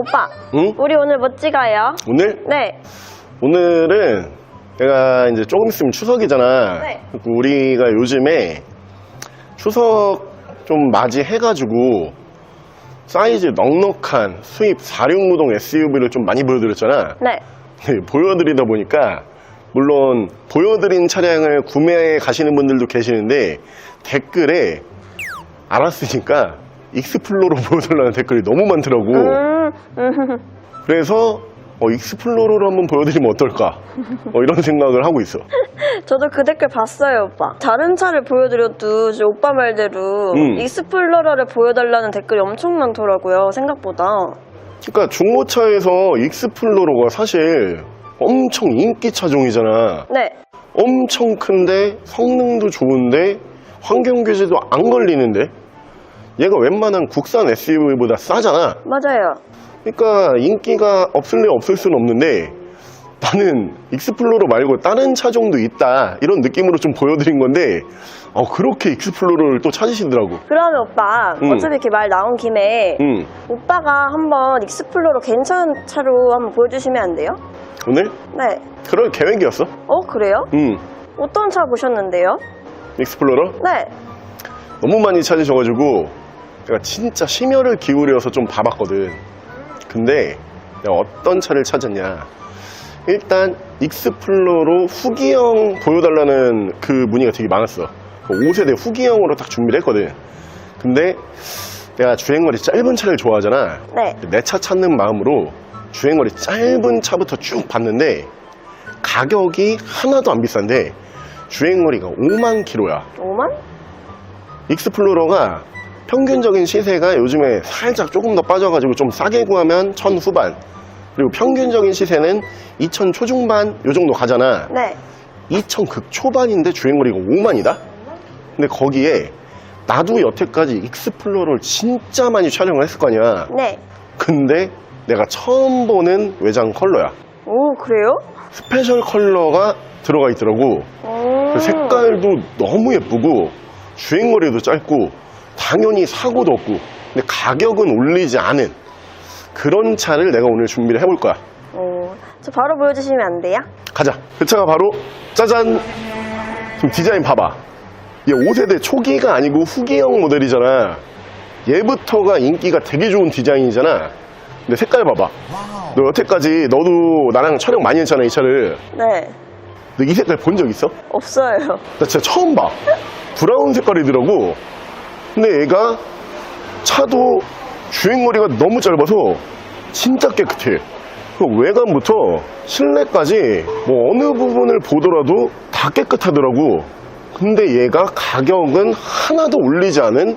오빠, 응? 우리 오늘 뭐 찍어요? 오늘? 네. 오늘은 내가 이제 조금 있으면 추석이잖아. 네. 그리고 우리가 요즘에 추석 좀 맞이해가지고 사이즈 넉넉한 수입 4륜무동 SUV를 좀 많이 보여드렸잖아. 네. 네, 보여드리다 보니까 물론 보여드린 차량을 구매해 가시는 분들도 계시는데 댓글에 알았으니까 익스플로러 보여달라는 댓글이 너무 많더라고. 음, 음, 그래서 어, 익스플로러를 한번 보여드리면 어떨까? 어, 이런 생각을 하고 있어. 저도 그 댓글 봤어요, 오빠. 다른 차를 보여드려도 이제 오빠 말대로 음. 익스플로러를 보여달라는 댓글이 엄청 많더라고요, 생각보다. 그러니까 중고차에서 익스플로러가 사실 엄청 인기 차종이잖아. 네. 엄청 큰데 성능도 좋은데 환경 규제도 안 걸리는데 얘가 웬만한 국산 SUV보다 싸잖아. 맞아요. 그러니까 인기가 없을 래 없을 수는 없는데 나는 익스플로러 말고 다른 차종도 있다 이런 느낌으로 좀 보여드린 건데 어, 그렇게 익스플로러를 또 찾으시더라고. 그러면 오빠, 음. 어차피 이렇게 말 나온 김에 음, 오빠가 한번 익스플로러 괜찮은 차로 한번 보여주시면 안 돼요? 오늘 네. 그럴 계획이었어. 어, 그래요? 음, 어떤 차 보셨는데요? 익스플로러 네. 너무 많이 찾으셔가지고 내가 진짜 심혈을 기울여서 좀 봐봤거든. 근데 내가 어떤 차를 찾았냐? 일단 익스플로러 후기형 보여달라는 그 문의가 되게 많았어. 5세대 후기형으로 딱 준비를 했거든. 근데 내가 주행거리 짧은 차를 좋아하잖아. 네. 내 차 찾는 마음으로 주행거리 짧은 차부터 쭉 봤는데 가격이 하나도 안 비싼데 주행거리가 5만 킬로야. 5만? 익스플로러가 평균적인 시세가 요즘에 살짝 조금 더 빠져가지고 좀 싸게 구하면 천 후반 그리고 평균적인 시세는 2천 초중반 요 정도 가잖아 네. 2천 극초반인데 주행거리가 5만이다? 근데 거기에 나도 여태까지 익스플로러를 진짜 많이 촬영을 했을 거 아니야 네. 근데 내가 처음 보는 외장 컬러야 오, 그래요? 스페셜 컬러가 들어가 있더라고 오. 그 색깔도 너무 예쁘고 주행거리도 짧고 당연히 사고도 없고 근데 가격은 올리지 않은 그런 차를 내가 오늘 준비를 해볼 거야 오. 저 바로 보여주시면 안 돼요? 가자 그 차가 바로 짜잔 지금 디자인 봐봐 얘 5세대 초기가 아니고 후기형 모델이잖아 얘부터가 인기가 되게 좋은 디자인이잖아 근데 색깔 봐봐 너 여태까지 너도 나랑 촬영 많이 했잖아 이 차를 네. 너 이 색깔 본 적 있어? 없어요. 나 진짜 처음 봐. 브라운 색깔이더라고. 근데 얘가 차도 주행거리가 너무 짧아서 진짜 깨끗해. 그 외관부터 실내까지 뭐 어느 부분을 보더라도 다 깨끗하더라고. 근데 얘가 가격은 하나도 올리지 않은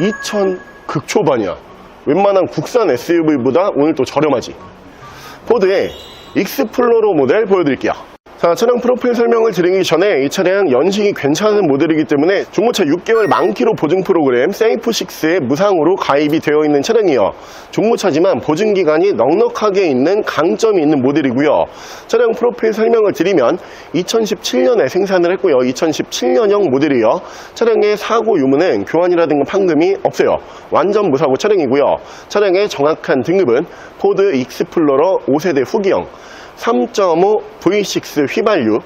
2천 극초반이야. 웬만한 국산 SUV보다 오늘 또 저렴하지. 포드의 익스플로러 모델 보여드릴게요. 자, 차량 프로필 설명을 드리기 전에 이 차량 연식이 괜찮은 모델이기 때문에 중고차 6개월 만키로 보증 프로그램 세이프6에 무상으로 가입이 되어 있는 차량이요. 중고차지만 보증 기간이 넉넉하게 있는 강점이 있는 모델이고요. 차량 프로필 설명을 드리면 2017년에 생산을 했고요. 2017년형 모델이요. 차량의 사고 유무는 교환이라든가 판금이 없어요. 완전 무사고 차량이고요. 차량의 정확한 등급은 포드 익스플로러 5세대 후기형 3.5 V6 휘발유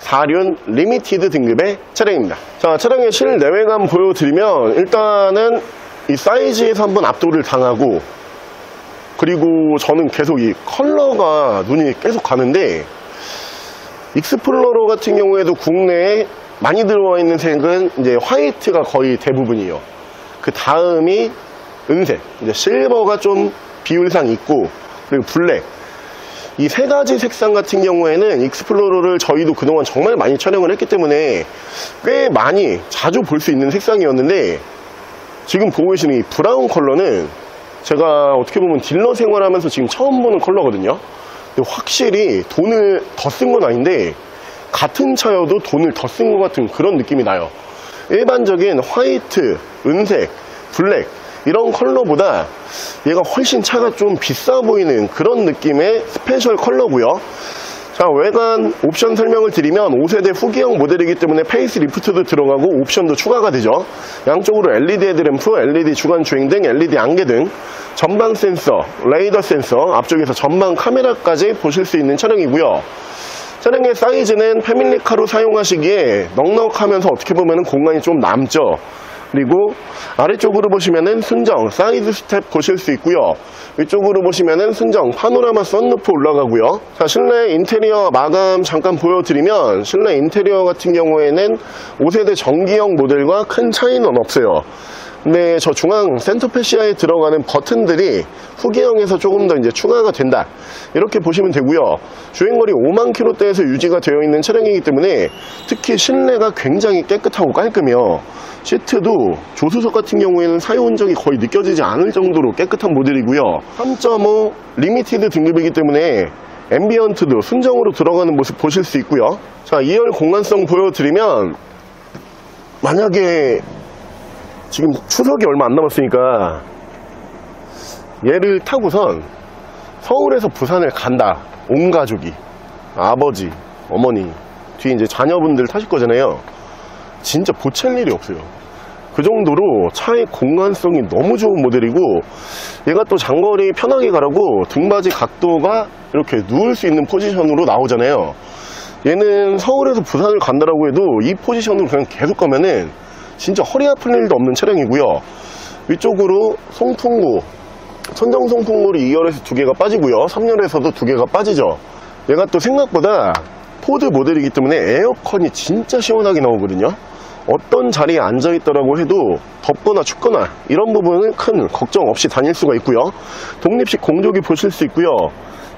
4륜 리미티드 등급의 차량입니다. 자, 차량의 실내외관 보여드리면 일단은 이 사이즈에서 한번 압도를 당하고 그리고 저는 계속 이 컬러가 눈이 계속 가는데 익스플로러 같은 경우에도 국내에 많이 들어와 있는 색은 이제 화이트가 거의 대부분이에요. 그 다음이 은색, 이제 실버가 좀 비율상 있고 그리고 블랙, 이 세 가지 색상 같은 경우에는 익스플로러를 저희도 그동안 정말 많이 촬영을 했기 때문에 꽤 많이 자주 볼 수 있는 색상이었는데 지금 보고 계시는 이 브라운 컬러는 제가 어떻게 보면 딜러 생활하면서 지금 처음 보는 컬러거든요. 확실히 돈을 더 쓴 건 아닌데 같은 차여도 돈을 더 쓴 것 같은 그런 느낌이 나요. 일반적인 화이트, 은색, 블랙 이런 컬러보다 얘가 훨씬 차가 좀 비싸 보이는 그런 느낌의 스페셜 컬러고요. 자, 외관 옵션 설명을 드리면 5세대 후기형 모델이기 때문에 페이스 리프트도 들어가고 옵션도 추가가 되죠. 양쪽으로 LED 헤드램프, LED 주간 주행 등, LED 안개 등 전방 센서, 레이더 센서, 앞쪽에서 전방 카메라까지 보실 수 있는 차량이고요. 차량의 사이즈는 패밀리카로 사용하시기에 넉넉하면서 어떻게 보면 공간이 좀 남죠. 그리고 아래쪽으로 보시면은 순정 사이드 스텝 보실 수 있고요. 위쪽으로 보시면은 순정 파노라마 썬루프 올라가고요. 자, 실내 인테리어 마감 잠깐 보여드리면 실내 인테리어 같은 경우에는 5세대 전기형 모델과 큰 차이는 없어요. 근데 저 중앙 센터 패시아에 들어가는 버튼들이 후기형에서 조금 더 이제 추가가 된다. 이렇게 보시면 되고요. 주행거리 5만 킬로대에서 유지가 되어 있는 차량이기 때문에 특히 실내가 굉장히 깨끗하고 깔끔해요. 시트도 조수석 같은 경우에는 사용 흔적이 거의 느껴지지 않을 정도로 깨끗한 모델이고요. 3.5 리미티드 등급이기 때문에 앰비언트도 순정으로 들어가는 모습 보실 수 있고요. 자, 2열 공간성 보여드리면 만약에 지금 추석이 얼마 안 남았으니까 얘를 타고선 서울에서 부산을 간다. 온 가족이. 아버지, 어머니, 뒤에 이제 자녀분들 타실 거잖아요. 진짜 보챌 일이 없어요. 그 정도로 차의 공간성이 너무 좋은 모델이고 얘가 또 장거리 편하게 가라고 등받이 각도가 이렇게 누울 수 있는 포지션으로 나오잖아요. 얘는 서울에서 부산을 간다라고 해도 이 포지션으로 그냥 계속 가면은 진짜 허리 아플 일도 없는 차량이고요. 위쪽으로 송풍구, 천정 송풍구를 2열에서 두 개가 빠지고요. 3열에서도 두 개가 빠지죠. 얘가 또 생각보다 포드 모델이기 때문에 에어컨이 진짜 시원하게 나오거든요. 어떤 자리에 앉아 있더라고 해도 덥거나 춥거나 이런 부분은 큰 걱정 없이 다닐 수가 있고요. 독립식 공조기 보실 수 있고요.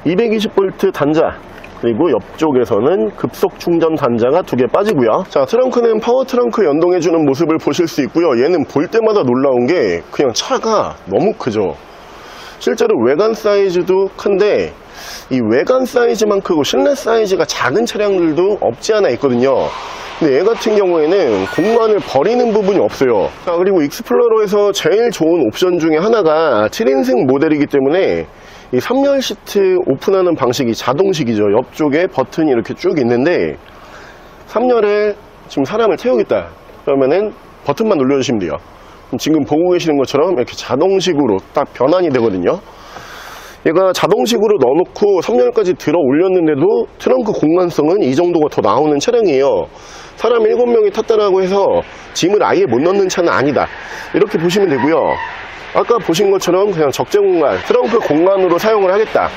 220V 단자 그리고 옆쪽에서는 급속 충전 단자가 두 개 빠지고요. 자, 트렁크는 파워 트렁크 연동해주는 모습을 보실 수 있고요. 얘는 볼 때마다 놀라운 게 그냥 차가 너무 크죠. 실제로 외관 사이즈도 큰데 이 외관 사이즈만 크고 실내 사이즈가 작은 차량들도 없지 않아 있거든요. 근데 얘 같은 경우에는 공간을 버리는 부분이 없어요. 자, 그리고 익스플로러에서 제일 좋은 옵션 중에 하나가 7인승 모델이기 때문에 이 3열 시트 오픈하는 방식이 자동식이죠. 옆쪽에 버튼이 이렇게 쭉 있는데 3열에 지금 사람을 태우겠다. 그러면은 버튼만 눌러주시면 돼요. 지금 보고 계시는 것처럼 이렇게 자동식으로 딱 변환이 되거든요. 얘가 자동식으로 넣어놓고 3열까지 들어 올렸는데도 트렁크 공간성은 이 정도가 더 나오는 차량이에요. 사람 7명이 탔다라고 해서 짐을 아예 못 넣는 차는 아니다. 이렇게 보시면 되고요. 아까 보신 것처럼 그냥 적재 공간, 트렁크 공간으로 사용을 하겠다.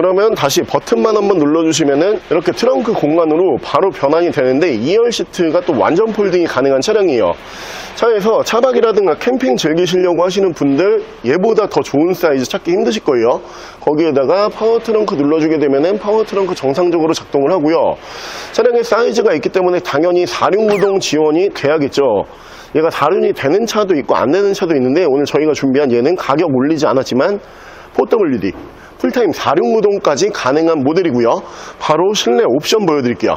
그러면 다시 버튼만 한번 눌러주시면은 이렇게 트렁크 공간으로 바로 변환이 되는데 2열 시트가 또 완전 폴딩이 가능한 차량이에요. 차에서 차박이라든가 캠핑 즐기시려고 하시는 분들 얘보다 더 좋은 사이즈 찾기 힘드실 거예요. 거기에다가 파워 트렁크 눌러주게 되면은 파워 트렁크 정상적으로 작동을 하고요. 차량의 사이즈가 있기 때문에 당연히 4륜구동 지원이 돼야겠죠. 얘가 다륜이 되는 차도 있고 안 되는 차도 있는데 오늘 저희가 준비한 얘는 가격 올리지 않았지만 4WD 풀타임 4륜구동까지 가능한 모델이고요. 바로 실내 옵션 보여드릴게요.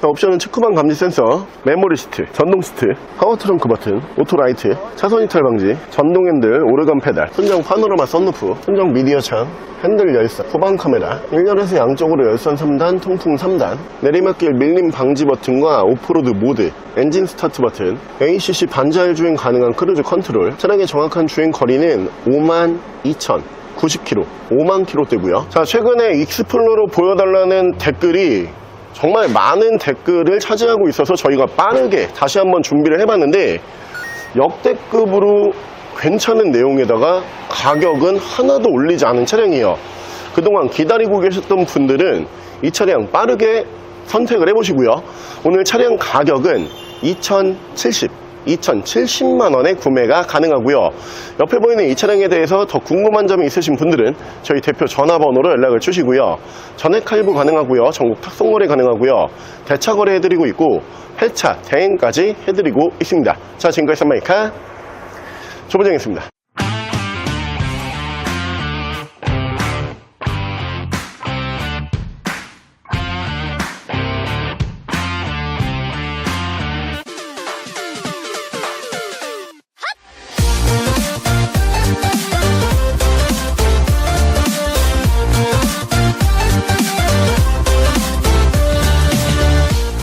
자, 옵션은 측후방 감지 센서, 메모리 시트, 전동 시트, 파워 트렁크 버튼, 오토 라이트, 차선 이탈 방지, 전동 핸들, 오르간 페달, 순정 파노라마 썬루프, 순정 미디어 창, 핸들 열선, 후방 카메라, 1열에서 양쪽으로 열선 3단, 통풍 3단, 내리막길 밀림 방지 버튼과 오프로드 모드, 엔진 스타트 버튼, ACC 반자율 주행 가능한 크루즈 컨트롤, 차량의 정확한 주행 거리는 5만 2천 90km, 5만 km대고요. 자, 최근에 익스플로러 보여달라는 댓글이 정말 많은 댓글을 차지하고 있어서 저희가 빠르게 다시 한번 준비를 해봤는데 역대급으로 괜찮은 내용에다가 가격은 하나도 올리지 않은 차량이에요. 그동안 기다리고 계셨던 분들은 이 차량 빠르게 선택을 해보시고요. 오늘 차량 가격은 2070, 2070만 원에 구매가 가능하고요. 옆에 보이는 이 차량에 대해서 더 궁금한 점이 있으신 분들은 저희 대표 전화번호로 연락을 주시고요. 전액 할부 가능하고요. 전국 탁송 거래 가능하고요. 대차 거래 해드리고 있고 폐차, 대행까지 해드리고 있습니다. 자, 지금까지 썬마이카 조보정이었습니다.